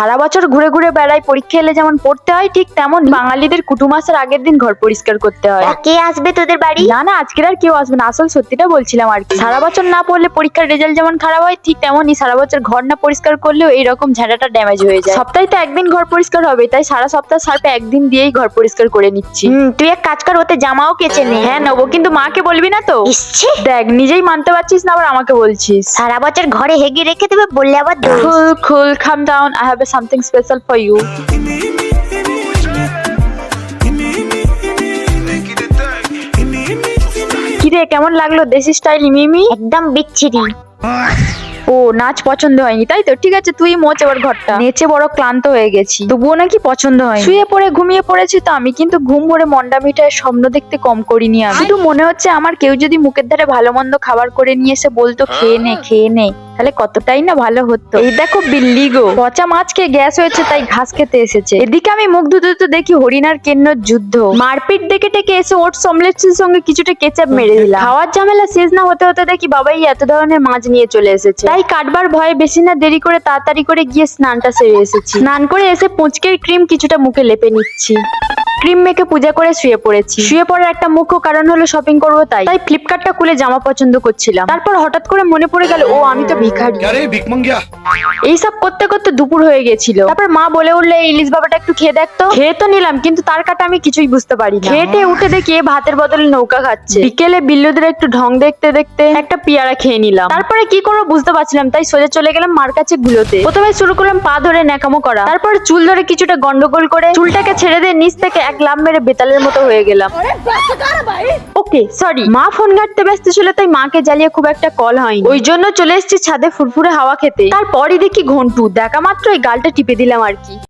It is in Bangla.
সারা বছর ঘুরে ঘুরে বেড়াই পরীক্ষা এলে যেমন পড়তে হয় ঠিক তেমন বাঙালিদের কুটুমাসের আগের দিন ঘর পরিষ্কার করতে হয়। কে আসবে তোদের বাড়ি? না না আজকের আর কেউ আসবে না আসল সত্যিটা বলছিলাম আর কি। সারা বছর না পড়লে পরীক্ষার রেজাল্ট যেমন খারাপ হয় ঠিক তেমনই সারা বছর ঘর না পরিষ্কার করলেও এইরকম ঝাঁটাটা ড্যামেজ হয়ে যায়। সপ্তাহে তো একদিন ঘর পরিষ্কার হবে তাই সারা সপ্তাহ সার্ফে একদিন দিয়েই ঘর পরিষ্কার করে নিচ্ছি। হুম তুই এক কাজ কর ওতে জামাও কেচে নে। হ্যাঁ নেব কিন্তু মাকে বলবি না তো? দেখ নিজেই মানতে পারছিস না আবার আমাকে বলছিস। সারা বছর ঘরে হেগে রেখে দেবে বললে আবার খুল Cool, cool, calm down. I have something special for you. কিরে কেমন লাগল দেশি স্টাইল মিমি? একদম বিচ্ছিরি। ও নাচ পছন্দ হয়নি তাই তো? ঠিক আছে তুই মোচ এবার ঘরটা। নেচে বড় ক্লান্ত হয়ে গেছি। তবুও নাকি পছন্দ হয় শুয়ে পড়ে ঘুমিয়ে পড়েছি তো আমি কিন্তু ঘুম ভরে মন্ডা মিঠায় স্বপ্ন দেখতে কম করিনি আমি। শুধু মনে হচ্ছে আমার কেউ যদি মুখের ধারে ভালো মন্দ খাবার করে নিয়ে এসে বলতো খেয়ে নে খেয়ে নে। তাহলে কতটাই না ভালো হতো। এই দেখো বিল্লি গো। পচা মাছকে গ্যাস হয়েছে, তাই ঘাস খেতে এসেছে। এদিকে আমি মুখ ধুতে ধুতে দেখি হরিণার কেন্নর যুদ্ধ। মারপিট দেখে টেকে এসে ওটস, অমলেটসের সঙ্গে কিছুটা কেচাপ মেরে দিলাম। খাওয়ার ঝামেলা শেষ না হতে হতে দেখি বাবাই এত ধরনের মাছ নিয়ে চলে এসেছে। তাই কাটবার ভয়ে বেশি না দেরি করে তাড়াতাড়ি করে গিয়ে স্নানটা সেরে এসেছি। স্নান করে এসে পুঁচকের ক্রিম কিছুটা মুখে লেপে নিচ্ছি। ক্রিম মেখে পূজা করে শুয়ে পড়েছি। শুয়ে পড়ার একটা মুখ্য কারণ হলো শপিং করব তাই। তাই ফ্লিপকার্টটা খুলে জামা পছন্দ করছিলাম। তারপর হঠাৎ করে মনে পড়ে গেল ও আমি তো ভিখারি। এইসব করতে করতে দুপুর হয়ে গেছিল। তারপর মা বলে উঠলে ইলিশ বাবাটা একটু খেয়ে দেখতো খেয়ে তো নিলাম কিন্তু তার কাটা আমি কিছুই বুঝতে পারি খেয়ে উঠে দেখি ভাতের বদলে নৌকা খাচ্ছে। বিকেলে বিল্লুদের একটু ঢং দেখতে দেখতে একটা পেয়ারা খেয়ে নিলাম। তারপরে কি করব বুঝতে পারছিলাম তাই সোজা চলে গেলাম মার কাছে গুলোতে। প্রথমে শুরু করলাম পা ধরে ন্যাকামো করা। তারপর চুল ধরে কিছুটা গন্ডগোল করে চুলটাকে ছেড়ে দিয়ে নিচ থেকে এক লাভ মেরে বেতালের মতো হয়ে গেলাম। ওকে সরি মা ফোন ঘাটতে ব্যস্ত ছিল তাই মাকে জ্বালিয়ে খুব একটা কল হয়নি। ওই জন্য চলে এসেছি ছাদে ফুরফুরে হাওয়া খেতে। তারপরই দেখি ঘন্টু দেখা মাত্র এই গালটা টিপে দিলাম আর কি।